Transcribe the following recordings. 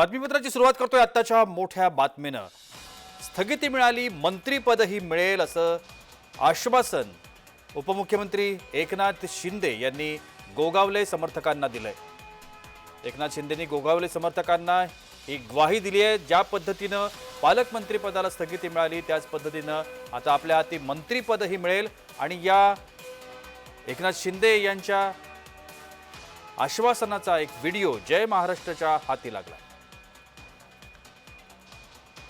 बातमीपत्राची सुरुवात करतोय आत्ताच्या मोठ्या बातमीनं. स्थगिती मिळाली मंत्रीपदही मिळेल असं आश्वासन उपमुख्यमंत्री एकनाथ शिंदे यांनी गोगावले समर्थकांना दिलंय. एकनाथ शिंदेनी गोगावले समर्थकांना ही ग्वाही दिली आहे ज्या पद्धतीनं पालकमंत्रीपदाला स्थगिती मिळाली त्याच पद्धतीनं आता आपल्या हाती मंत्रीपदही मिळेल. आणि या एकनाथ शिंदे यांच्या आश्वासनाचा एक व्हिडिओ जय महाराष्ट्राच्या हाती लागला.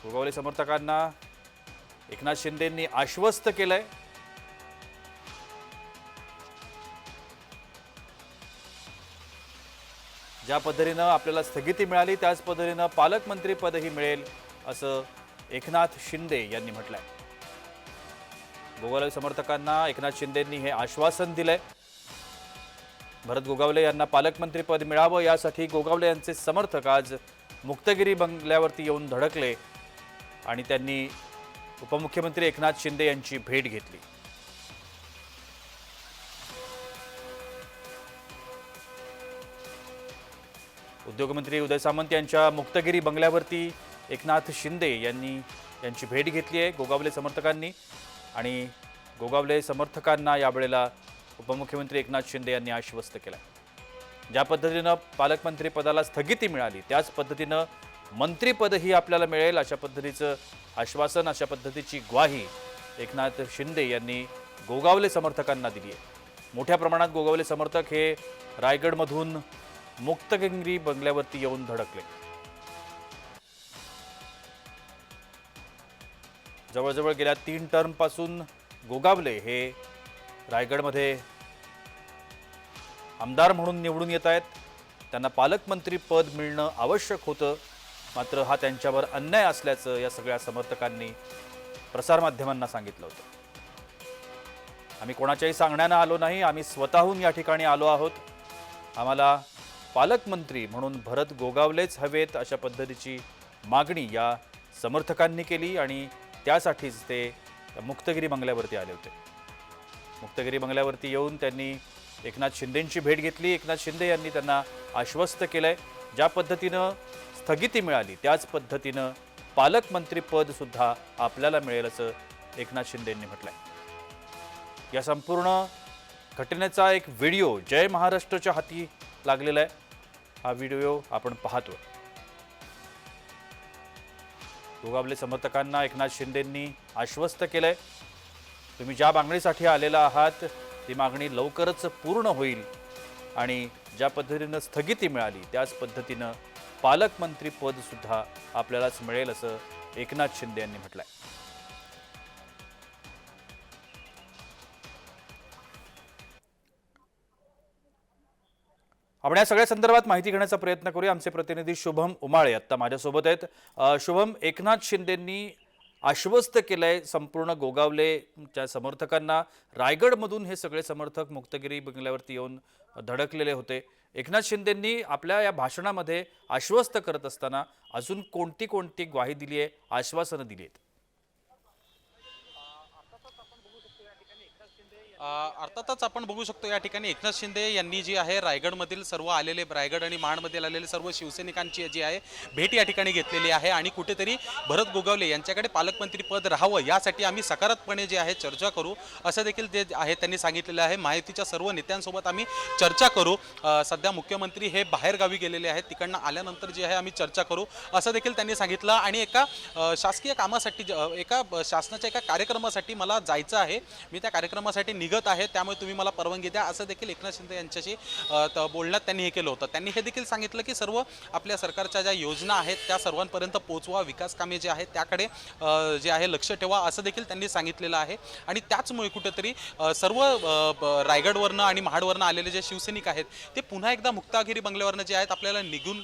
फुगवले समर्थकांना एकनाथ शिंदेंनी आश्वस्त केलंय. ज्या पद्धतीनं आपल्याला स्थगिती मिळाली त्याच पद्धतीनं पालकमंत्रीपदही मिळेल असं एकनाथ शिंदे यांनी म्हटलंय. गोगावले समर्थकांना एकनाथ शिंदेंनी हे आश्वासन दिलंय. भरत गोगावले यांना पालकमंत्रीपद मिळावं यासाठी गोगावले यांचे समर्थक आज मुक्तगिरी बंगल्यावरती येऊन धडकले. आणि त्यांनी उपमुख्यमंत्री एकनाथ शिंदे यांची भेट घेतली. उद्योगमंत्री उदय सामंत यांच्या मुक्तगिरी बंगल्यावरती एकनाथ शिंदे यांनी यांची भेट घेतली आहे गोगावले समर्थकांनी. आणि गोगावले समर्थकांना यावेळेला उपमुख्यमंत्री एकनाथ शिंदे यांनी आश्वस्त केला. ज्या पद्धतीनं पालकमंत्री पदाला स्थगिती मिळाली त्याच पद्धतीनं मंत्रीपदही आपल्याला मिळेल अशा पद्धतीचं आश्वासन अशा पद्धतीची ग्वाही एकनाथ शिंदे यांनी गोगावले समर्थकांना दिली आहे. मोठ्या प्रमाणात गोगावले समर्थक हे रायगडमधून मुक्तगिंगरी बंगल्यावरती येऊन धडकले. जवळजवळ गेल्या तीन टर्मपासून गोगावले हे रायगडमध्ये आमदार म्हणून निवडून येत आहेत. त्यांना पालकमंत्री पद मिळणं आवश्यक होतं. मात्र हा त्यांच्यावर अन्याय असल्याचं या सगळ्या समर्थकांनी प्रसारमाध्यमांना सांगितलं होतं. आम्ही कोणाच्याही सांगण्यानं आलो नाही आम्ही स्वतःहून या ठिकाणी आलो आहोत. आम्हाला पालकमंत्री म्हणून भरत गोगावलेच हवेत अशा पद्धतीची मागणी या समर्थकांनी केली आणि त्यासाठीच ते मुक्तगिरी बंगल्यावरती आले होते. मुक्तगिरी बंगल्यावरती येऊन त्यांनी एकनाथ शिंदेंची भेट घेतली. एकनाथ शिंदे यांनी त्यांना आश्वस्त केलंय. ज्या पद्धतीनं स्थगिती मिळाली. त्याच पद्धतीनं पालकमंत्रीपद सुद्धा आपल्याला मिळेल असं एकनाथ शिंदेंनी म्हटलंय. या संपूर्ण घटनेचा एक व्हिडिओ जय महाराष्ट्रच्या हाती लागलेला आहे. हा व्हिडिओ आपण पाहतो गोगावले समर्थकांना एकनाथ शिंदेंनी आश्वस्त केलंय. तुम्ही ज्या मागणीसाठी आलेला आहात ती मागणी लवकरच पूर्ण होईल आणि ज्या पद्धतीनं स्थगिती मिळाली त्याच पद्धतीनं पालकमंत्री पद सुद्धा आपल्यालाच मिळेल असं एकनाथ शिंदे यांनी म्हटलंय. आपण या सगळ्या संदर्भात माहिती घेण्याचा प्रयत्न करूया. आमचे प्रतिनिधी शुभम उमाळे आत्ता माझ्यासोबत आहेत. शुभम एकनाथ शिंदेंनी आश्वस्त केलंय संपूर्ण गोगावलेच्या समर्थकांना. रायगडमधून हे सगळे समर्थक मुक्तगिरी बंगल्यावरती येऊन धडकलेले होते. एकनाथ शिंदेंनी आपल्या या भाषणामध्ये आश्वस्त करत असताना अजून कोणती कोणती ग्वाही दिली आहे आश्वासनं दिली आहेत अर्थातच आपण बघू शकतो या ठिकाणी एकनाथ शिंदे यांनी जी आहे रायगडमधील सर्व आलेले रायगड आणि महाडमधील आलेले सर्व शिवसैनिकांची जी आहे भेट या ठिकाणी घेतलेली आहे आणि कुठेतरी भरत गोगावले यांच्याकडे पालकमंत्री पद राहावं यासाठी आम्ही सकारात्मकपणे जे आहे चर्चा करू. असं देखील जे आहे त्यांनी सांगितलेलं आहे. माहितीच्या सर्व नेत्यांसोबत आम्ही चर्चा करू. सध्या मुख्यमंत्री हे बाहेरगावी गेलेले आहेत. तिकडनं आल्यानंतर जे आहे आम्ही चर्चा करू. असं देखील त्यांनी सांगितलं आणि एका शासकीय कामासाठी एका शासनाच्या एका कार्यक्रमासाठी मला जायचं आहे. मी त्या कार्यक्रमासाठी निघत आहे त्यामुळे तुम्ही मला परवानगी द्या. असं देखील एकनाथ शिंदे यांच्याशी बोलण्यात त्यांनी हे केलं होतं. त्यांनी हे देखील सांगितलं की सर्व आपल्या सरकारच्या ज्या योजना आहेत त्या सर्वांपर्यंत पोहोचवा विकास कामे जे आहेत त्याकडे जे आहे लक्ष ठेवा असं देखील त्यांनी सांगितलेलं आहे. आणि त्याचमुळे कुठेतरी सर्व रायगडवरनं आणि महाडवरनं आलेले जे शिवसैनिक आहेत ते पुन्हा एकदा मुक्तागिरी बंगल्यावरनं जे आहेत आपल्याला निघून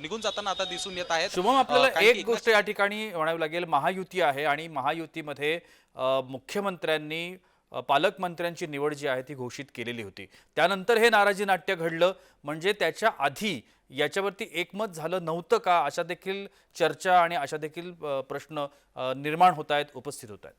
निघून जाताना आता दिसून येत आहेत. शुभम आपल्याला एक गोष्ट या ठिकाणी म्हणावी लागेल महायुती आहे आणि महायुतीमध्ये मुख्यमंत्र्यांनी पालकमंत्र्यांची निवड जी आहे ती घोषित केलेली होती. त्यानंतर हे नाराजी नाट्य घडलं. म्हणजे त्याच्या आधी याच्यावरती एकमत झालं नव्हतं का? अशा देखील चर्चा आणि अशा देखील प्रश्न निर्माण होत आहेत उपस्थित होत आहेत.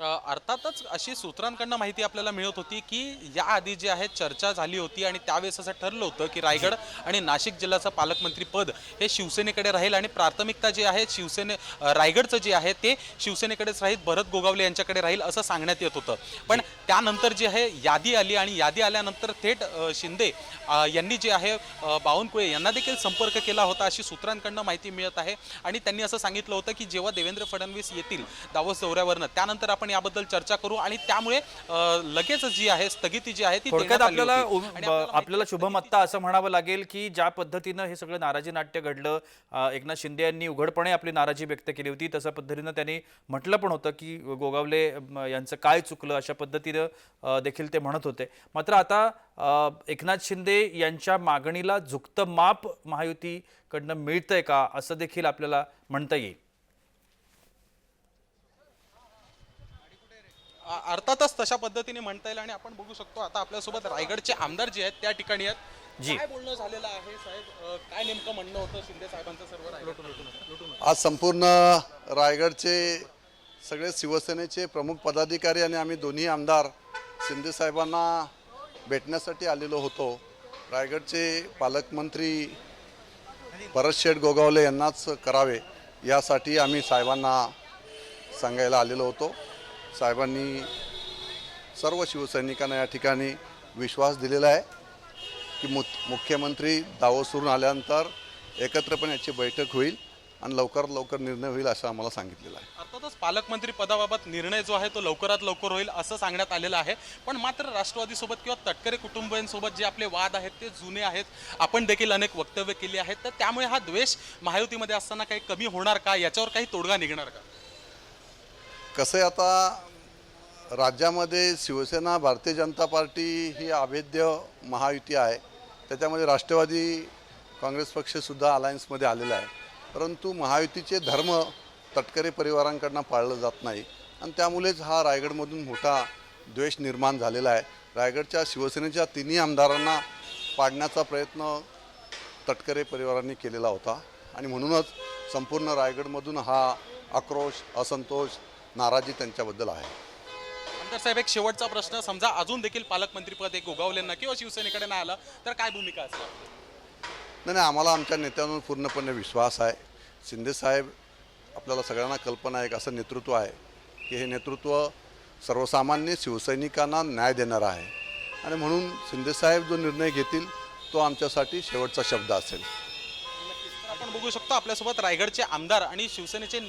अर्थातच अशी सूत्रांकडनं माहिती आपल्याला मिळत होती की याआधी जी आहे चर्चा झाली होती आणि त्यावेळेस असं ठरलं होतं की रायगड आणि नाशिक जिल्ह्याचं पालकमंत्री पद हे शिवसेनेकडे राहील आणि प्राथमिकता जी आहे शिवसेने रायगडचं जे आहे ते शिवसेनेकडेच राहील भरत गोगावले यांच्याकडे राहील असं सांगण्यात येत होतं. पण त्यानंतर जी आहे यादी आली आणि यादी आल्यानंतर थेट शिंदे यांनी जे आहे बावनकुळे यांना देखील संपर्क केला होता अशी सूत्रांकडनं माहिती मिळत आहे. आणि त्यांनी असं सांगितलं होतं की जेव्हा देवेंद्र फडणवीस येतील दावोस दौऱ्यावरनं त्यानंतर आपण याबद्दल चर्चा करू आणि त्यामुळे लगेच जी आहे स्थगिती जी आहे ती थोडक्यात आपल्याला आपल्याला शुभम आत्ता असं म्हणावं लागेल की ज्या पद्धतीनं हे सगळं नाराजी नाट्य घडलं एकनाथ शिंदे यांनी उघडपणे आपली नाराजी व्यक्त केली होती तशा पद्धतीनं त्यांनी म्हटलं पण होतं की गोगावले यांचं काय चुकलं अशा पद्धतीनं देखील ते म्हणत होते. मात्र आता एकनाथ शिंदे यांच्या मागणीला झुकतं माप महायुतीकडनं मिळतंय का असं देखील आपल्याला म्हणता येईल. अर्थातच तशा पद्धतीने म्हणता येईल आणि आपण बघू शकतो आता आपल्यासोबत रायगडचे आमदार जे आहेत त्या ठिकाणी आहेत. जी. काय बोलणं झालेलं आहे? साहेब काय नेमकं म्हणणं होतं शिंदे साहेबांचं सर्व आज संपूर्ण रायगडचे सगळे शिवसेनेचे प्रमुख पदाधिकारी आणि आम्ही दोन्ही आमदार शिंदे साहेबांना भेटण्यासाठी आलेलो होतो. रायगडचे पालकमंत्री भरत शेठ गोगावले यांनाच करावे यासाठी आम्ही साहेबांना सांगायला आलेलो होतो. साहेबांनी सर्व शिवसैनिकांना या ठिकाणी विश्वास दिलेला आहे की मु मुख्यमंत्री दावोसवरून आल्यानंतर एकत्रपणे याची बैठक होईल आणि लवकरात लवकर निर्णय होईल असं आम्हाला सांगितलेलं आहे. अर्थातच पालकमंत्री पदाबाबत निर्णय जो आहे तो लवकरात लवकर होईल असं सांगण्यात आलेलं आहे. पण मात्र राष्ट्रवादीसोबत किंवा तटकरे कुटुंबियांसोबत जे आपले वाद आहेत ते जुने आहेत. आपण देखील अनेक वक्तव्य केली आहेत. तर त्यामुळे हा द्वेष महायुतीमध्ये असताना काही कमी होणार का? याच्यावर काही तोडगा निघणार का? कसं आता राज्यामध्ये शिवसेना भारतीय जनता पार्टी ही अभेद्य महायुती आहे. त्याच्यामध्ये राष्ट्रवादी काँग्रेस पक्षसुद्धा अलायन्समध्ये आलेला आहे. परंतु महायुतीचे धर्म तटकरे परिवारांकडनं पाळलं जात नाही. आणि त्यामुळेच हा रायगडमधून मोठा द्वेष निर्माण झालेला आहे. रायगडच्या शिवसेनेच्या तिन्ही आमदारांना पाडण्याचा प्रयत्न तटकरे परिवारांनी केलेला होता. आणि म्हणूनच संपूर्ण रायगडमधून हा आक्रोश असंतोष नाराजी त्यांच्याबद्दल आहे. आमदार साहेब एक शेवटचा प्रश्न समजा अजून देखील पालकमंत्रीपद एक गोगावलेंना किंवा हो शिवसेनेकडे नाही आलं तर काय भूमिका असेल नाही नाही आम्हाला आमच्या नेत्यांवर पूर्णपणे विश्वास आहे. शिंदेसाहेब आपल्याला सगळ्यांना कल्पना आहे एक असं नेतृत्व आहे की हे नेतृत्व सर्वसामान्य शिवसैनिकांना न्याय देणारं आहे. आणि म्हणून शिंदेसाहेब जो निर्णय घेतील तो आमच्यासाठी शेवटचा शब्द असेल. बघू शकतो आपल्यासोबत रायगडचे आमदार आणि शिवसेनेचे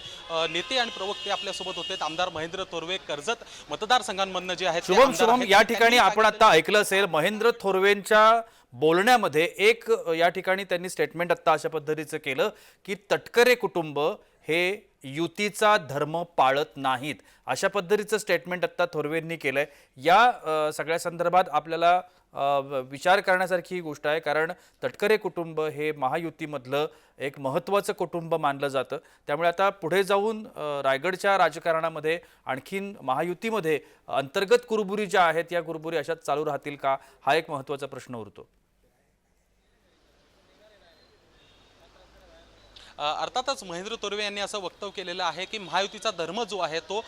नेते आणि प्रवक्ते आपल्यासोबत होते आमदार महेंद्र तोरवे कर्जत मतदारसंघांमधनं जे आहेत शुभम शुभम. या ठिकाणी आपण आता ऐकलं असेल महेंद्र थोरवेंच्या बोलण्यामध्ये एक या ठिकाणी त्यांनी स्टेटमेंट आता अशा पद्धतीचं केलं की तटकरे कुटुंब हे युतीचा धर्म पाळत नाहीत. अशा पद्धतीचं स्टेटमेंट आत्ता थोरवेंनी केलं आहे या सगळ्या संदर्भात आपल्याला व- विचार करण्यासारखी ही गोष्ट आहे. कारण तटकरे कुटुंब हे महायुतीमधलं एक महत्त्वाचं कुटुंब मानलं जातं. त्यामुळे आता पुढे जाऊन रायगडच्या राजकारणामध्ये आणखीन महायुतीमध्ये अंतर्गत कुरबुरी ज्या आहेत या कुरबुरी अशाच चालू राहतील का? हा एक महत्त्वाचा प्रश्न उरतो. अर्थातच महेंद्र तोरवे यांनी असं वक्तव्य केलेलं आहे की महायुतीचा धर्म जो आहे तो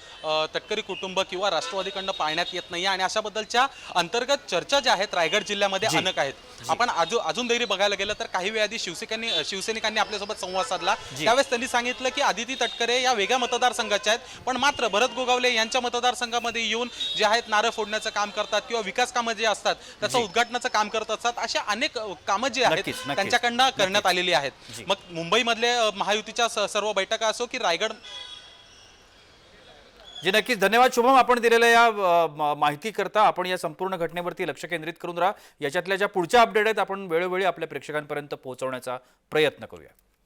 तटकरी कुटुंब किंवा राष्ट्रवादीकडनं पाळण्यात येत नाही आणि अशाबद्दलच्या अंतर्गत चर्चा ज्या आहेत रायगड जिल्ह्यामध्ये अनेक आहेत. आपण अजून अजून देखील बघायला गेलं तर काही वेळ आधी शिवसैनिकांनी शिवसैनिकांनी आपल्यासोबत संवाद साधला. त्यावेळेस त्यांनी सांगितलं की आदिती तटकरे या वेगळ्या मतदारसंघाच्या आहेत पण मात्र भरत गोगावले यांच्या मतदारसंघामध्ये येऊन जे आहेत नारळ फोडण्याचं काम करतात किंवा विकास कामं जे असतात त्याचं उद्घाटनाचं काम करत असतात अशा अनेक कामं जी आहेत. त्यांच्याकडनं करण्यात आलेली आहेत. मग मुंबईमधले महायुतीच्या सर्व बैठका असो की रायगड जी नक्कीच. धन्यवाद शुभम. आपण दिलेल्या या माहिती करता आपण या संपूर्ण घटनेवरती लक्ष केंद्रित करून राहा. याच्यातल्या ज्या पुढच्या अपडेट आहेत आपण वेळोवेळी आपल्या प्रेक्षकांपर्यंत पोहोचवण्याचा प्रयत्न करूया.